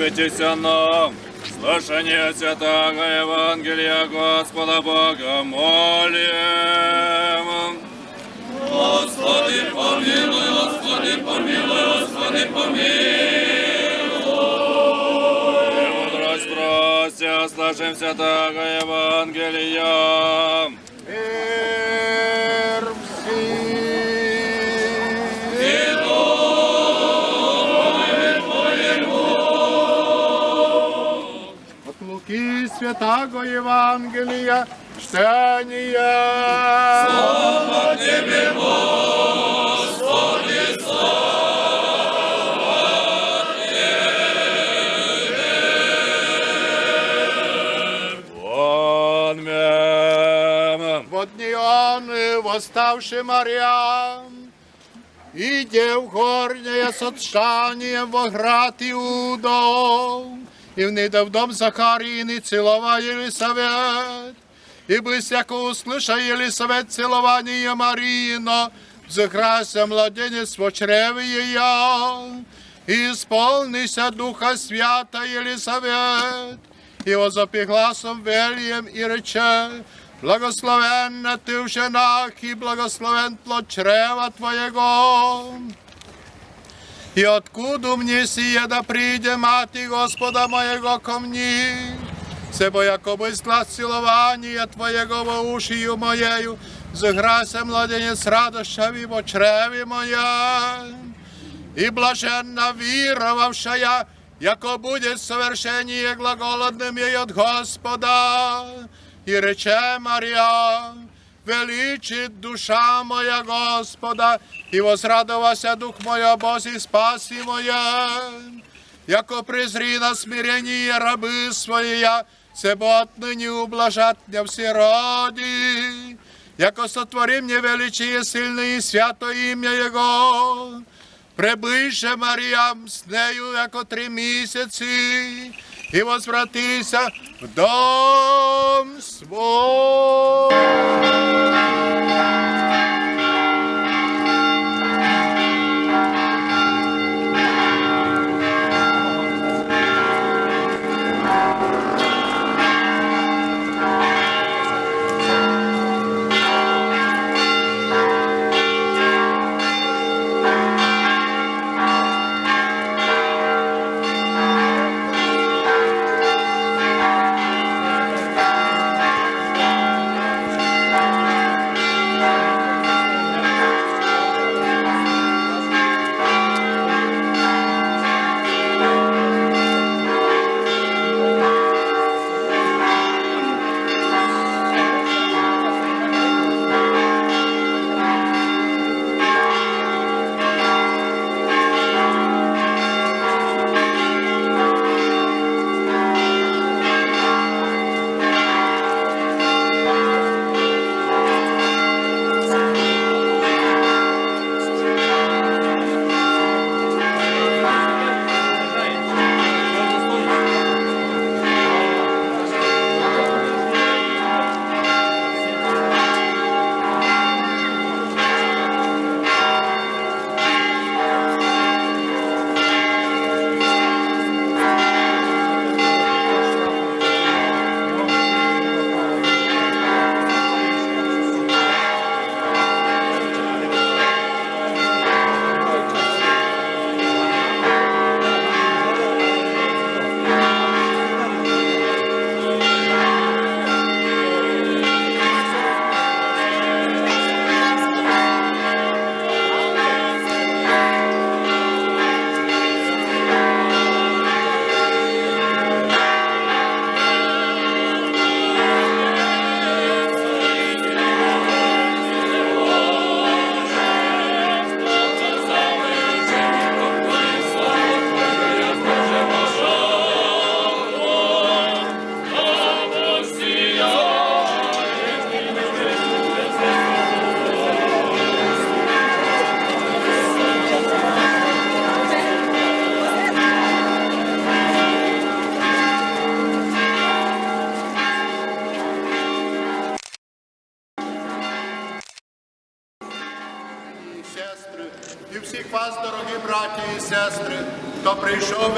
сподобитеся нам. Слышание святого Евангелия Господа Бога молим. Господи, помилуй, Господи, помилуй, Господи, помилуй. Мудрость прося, слышим святого Евангелия. Луки святого Євангелія чтення. Слава Тебе, Аминь. В одні он, восставши Маріам, іде в горнє з отшанием во град Иудов, и внидя в дом Захарины целова Елисавет, и близяко услыша Елисавет целование Марина, взыграся младенец в чреве ее, и исполнися Духа Свята Елисавет, і возопі гласом вельєм і рече, Благословенна ти в женах, і благословен плод чрева Твоєго. И откуда мне сие да приде мати Господа моего ко мне? Себо якобы глаз целования Твоего во ушию моею, заграся младенец радощави во чреве моя. И блаженна віровавшая, яко будет совершение глаголодным ей от Господа. И рече Мария, величит душа моя Господа, и возрадовался дух мой о Бозі спаси моя. Яко презри на смирение рабы своя, себо отныне ублажат мне все роди. Яко сотвори мне величие сильное и свято имя Его. Прибиже Маріям з нею, як три місяці, і возвратися в дом свой.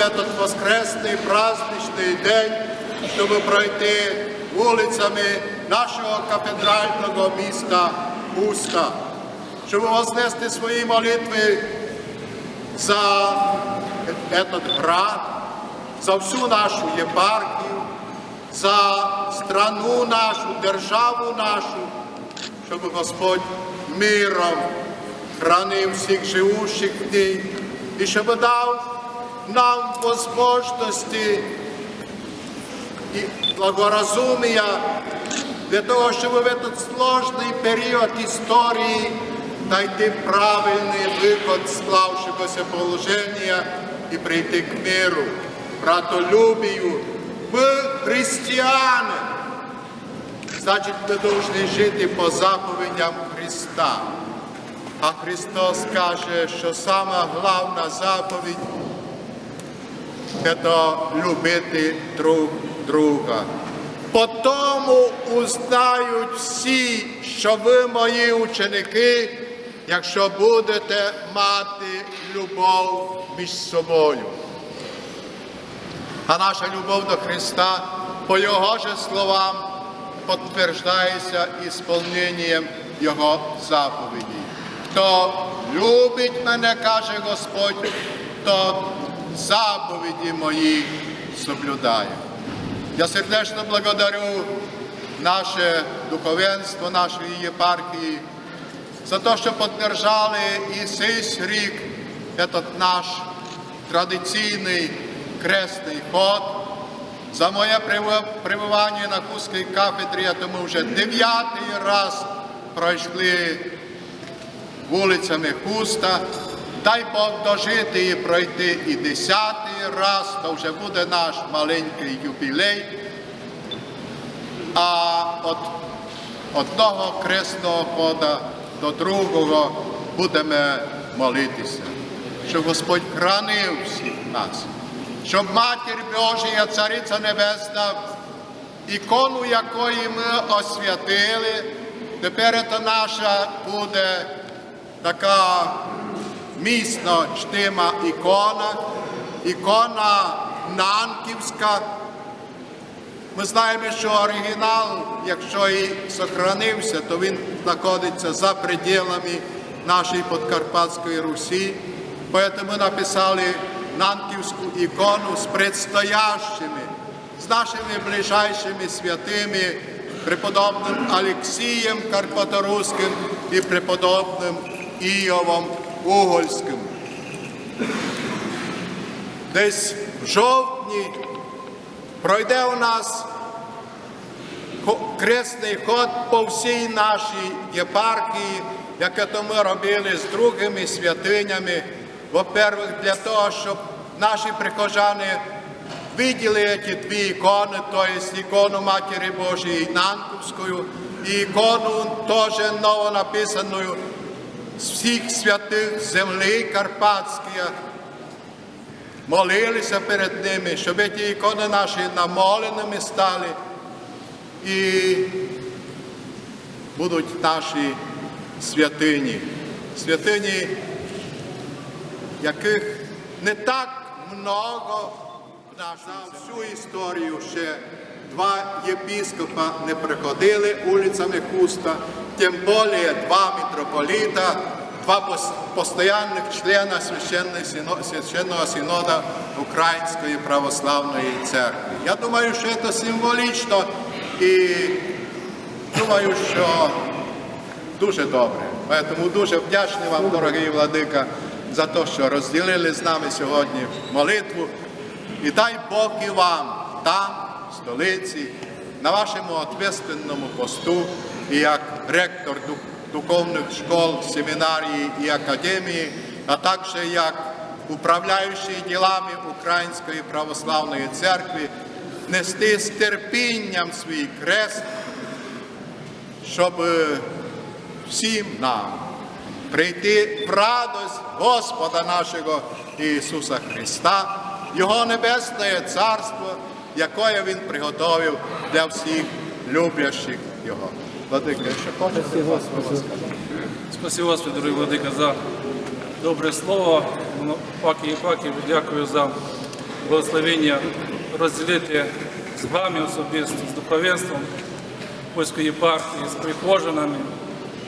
Этот воскресний праздничний день, щоб пройти вулицями нашого кафедрального міста Уста, щоб вознести свої молитви за этот град, за всю нашу єпархію, за страну нашу, державу нашу, щоб Господь миром хранив всіх живущих в ній і щоб дав нам возможності і благоразумія для того, щоб в этот сложний період історії знайти правильний виход склавшогося положення і прийти к миру, братолюбію. Ми християни. Значить, ми повинні жити по заповідям Христа. А Христос каже, що сама головна заповідь це любити друг друга. По тому узнають всі, що ви мої ученики, якщо будете мати любов між собою. А наша любов до Христа по Його же словам підтверджується ісполненням Його заповіді. Хто любить мене, каже Господь, то заповіді мої соблюдає. Я сердечно благодарю наше духовенство, нашої єпархії за те, що підтримали і цей рік этот наш традиційний кресний ход. За моє перебування на Кузькій кафедрі, я тому вже дев'ятий раз пройшли вулицями Куста. Дай Бог дожити і пройти і десятий раз, то вже буде наш маленький юбілей. А от одного кресного хода до другого будемо молитися, щоб Господь хранив всіх нас, щоб Матір Божія, Цариця Небесна, ікону якої ми освятили, тепер це наша буде така міцно чтима ікона, ікона Нанківська. Ми знаємо, що оригінал, якщо і сохранився, то він знаходиться за пределами нашої Подкарпатської Русі. Тому написали Нанківську ікону з предстоящими, з нашими ближайшими святими, преподобним Алексієм Карпаторуським і преподобним Іовом Угольським. Десь в жовтні пройде у нас кресний ход по всій нашій єпархії, яке то ми робили з другими святинями. Во-первых, для того, щоб наші прихожани виділи ці дві ікони, то є ікону Матері Божої Нанківською і ікону теж новонаписану з всіх святих землі Карпатської молилися перед ними, щоб ті ікони наші намоленими стали і будуть наші святині. Святині, яких не так много в нашу всю історію ще два єпіскопа не приходили вулицями Куста, тим більше два митрополіта, два пос- постоянних члена священного синода Української православної церкви. Я думаю, що це символічно і думаю, що дуже добре. Тому дуже вдячний вам, дорогий владика, за те, що розділили з нами сьогодні молитву. І дай Бог і вам там, столиці, на вашому ответственному посту, і як ректор духовних школ, семінарії і академії, а також як управляючий ділами Української православної церкви, нести з терпінням свій крест, щоб е, всім нам прийти в радость Господа нашого Ісуса Христа, Його Небесне Царство, яке Він приготовив для всіх люблящих Його. Владика, що хочете слова сказати? Спасибо Господи, дорогий Владика, за добре слово. Ну, Паки і паки, дякую за благословення розділити з вами особисто, з духовенством польської єпархії, з прихожанами,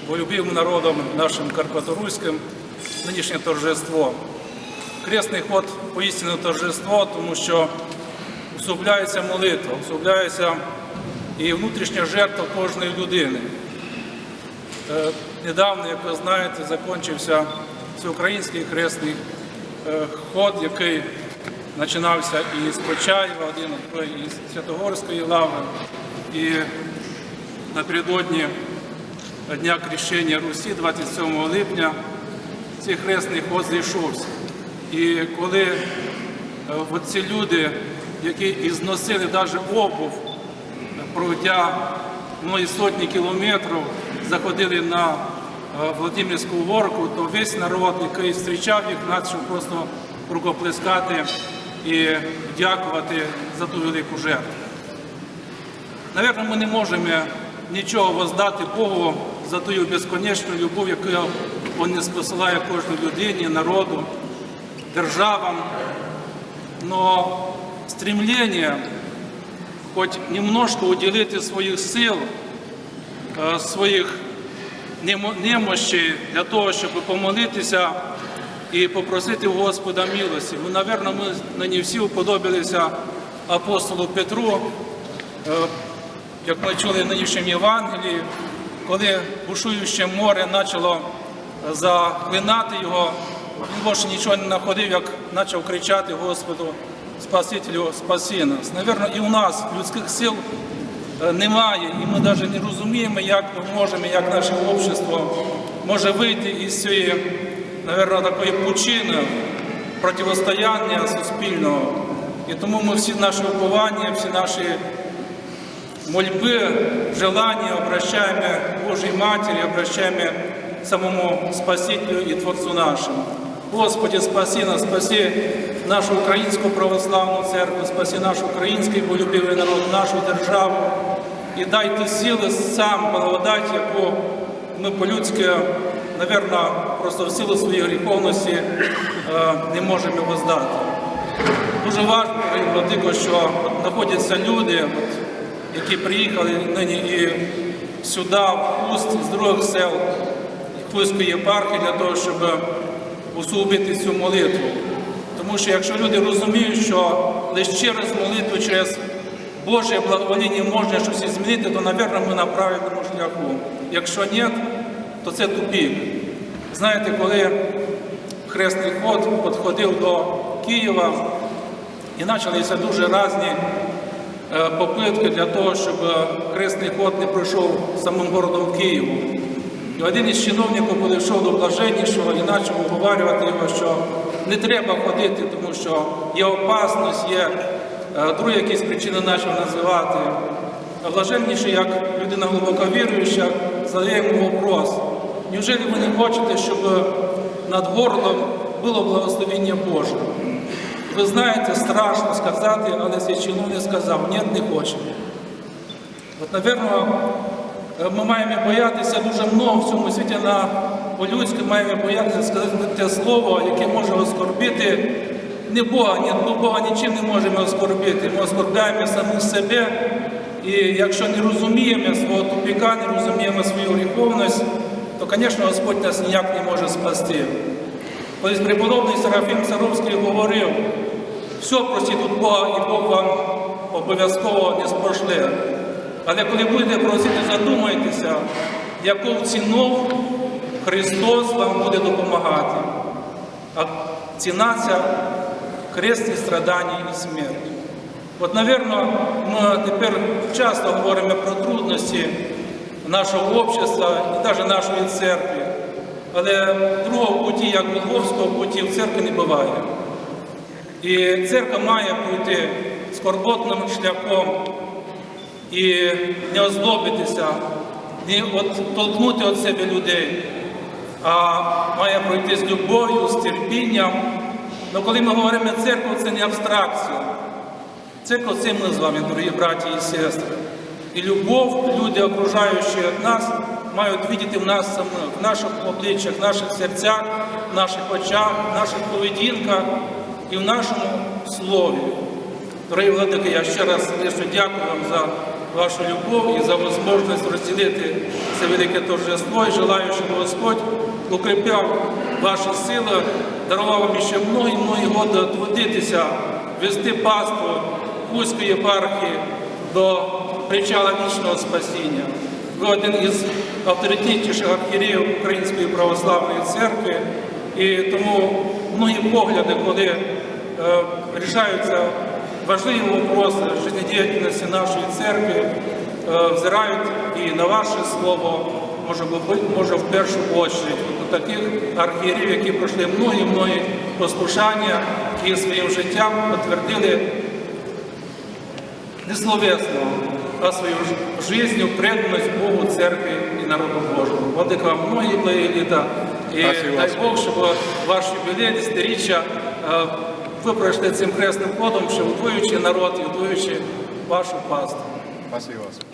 болюбивим народом нашим карпаторуським, нинішнє торжество. Кресний ход поістину торжество, тому що усугубляється молитва, усугубляється і внутрішня жертва кожної людини. Е, Недавно, як ви знаєте, закінчився всеукраїнський хресний е, ход, який починався із Почаєва, один другий із Святогорської лави. І напередодні Дня Крещення Русі, 27 липня, цей хресний ход зійшовся. І коли е, оці люди, які і зносили навіть обув, пройдя многі сотні кілометрів, заходили на е, Владимирську горку, то весь народ, який зустрічав їх, почав просто рукоплескати і дякувати за ту велику жертву. Навірно, ми не можемо нічого воздати Богу за ту безконечну любов, яку Він спосилає кожній людині, народу, державам. Но стремление хоть немножко уделити своїх сил, е, своїх немо- немощей для того, щоб помолитися і попросити Господа милості. Ну, напевно, ми на не всі уподобилися апостолу Петру, е, як ми чули в нинішньому Євангелії, коли бушуюче море почало заклинати його, він більше нічого не знаходив, як почав кричати Господу Спасителю, спаси нас. Навірно, і у нас людських сил е, немає, і ми навіть не розуміємо, як ми можемо, як наше общество може вийти із цієї, навірно, такої пучини протистояння суспільного. І тому ми всі наші уповання, всі наші обращаем к Божьей Матери, обращаем к самому Спасителю и Творцу нашему. Господи, спаси нас, спаси нашу українську православну церкву, спаси наш український болюбивий народ, нашу державу і дай ти сили сам благодать, яку ми по-людськи, напевно, просто в силу своєї гріховності е, не можемо воздати. Дуже важливо, Владико, що знаходяться люди, які приїхали нині і сюди, в Хуст, з других сел Хустської єпархії, для того, щоб усугубити цю молитву. Тому що якщо люди розуміють, що лише через молитву, через Боже благовоління можна щось змінити, то, напевно, ми на правильному шляху. Якщо ні, то це тупік. Знаєте, коли хресний ход підходив до Києва, і почалися дуже різні е, попитки для того, щоб хресний ход не пройшов самим городом Києву. І один із чиновників підійшов до блаженнішого і почав уговарювати його, що не треба ходити, тому що є опасність, є е, другі якісь причини почав називати. А блаженніший, як людина глибоко віруюча, задає йому вопрос. Неужели ви не хочете, щоб над городом було благословення Боже? Ви знаєте, страшно сказати, але цей чиновник сказав, ні, не хочемо. От, напевно, ми маємо боятися дуже много в цьому світі на по-людськи маємо боятися сказати те слово, яке може оскорбити не Бога, ні, ну, Бога нічим не можемо оскорбити. Ми оскорбляємо самих себе. І якщо не розуміємо свого тупіка, не розуміємо свою гріховність, то, звісно, Господь нас ніяк не може спасти. Колись преподобний Серафім Саровський говорив, все просіть від Бога, і Бог вам обов'язково не спошле. Але коли будете просити, задумайтеся, яку ціну Христос вам буде допомагати. А ціна ця хресні страдання і смерть. От, напевно, ми тепер часто говоримо про трудності нашого общества і навіть нашої церкви. Але другого путі, як Голговського путі, в церкві не буває. І церква має пройти скорботним шляхом і не озлобитися, не оттолкнути від себе людей, а має пройти з любов'ю, з терпінням. Але коли ми говоримо церкву, це не абстракція. Церква це ми з вами, дорогі браті і сестри. І любов, люди, окружаючі нас, мають видіти в нас самих, в наших обличчях, в наших серцях, в наших очах, в наших поведінках і в нашому слові. Дорогі владики, я ще раз дякую вам за вашу любов і за можливість розділити це велике торжество. І желаю, щоб Господь укріпляв ваші сили, дарував вам ще многі-многі годи трудитися, вести паству Хуської єпархії до причала вічного спасіння. Ви один із авторитетніших архієреїв Української православної церкви, і тому многі погляди, коли е, рішаються важливі вопроси життєдіяльності нашої церкви, е, взирають і на ваше слово, може бути, може в першу очередь, до таких архієрів, які пройшли многі-многі послушання і своїм життям підтвердили не словесно, а свою ж- жизнью преданность Богу, Церкви и народу Божьему. Владыка вам многие благие літа. І дай Бог, щоб ваш юбілей, десятиріччя, е, ви пройшли цим хресним ходом, що удвоюючи народ удвоюючи вашу пасту. Спасибо вас.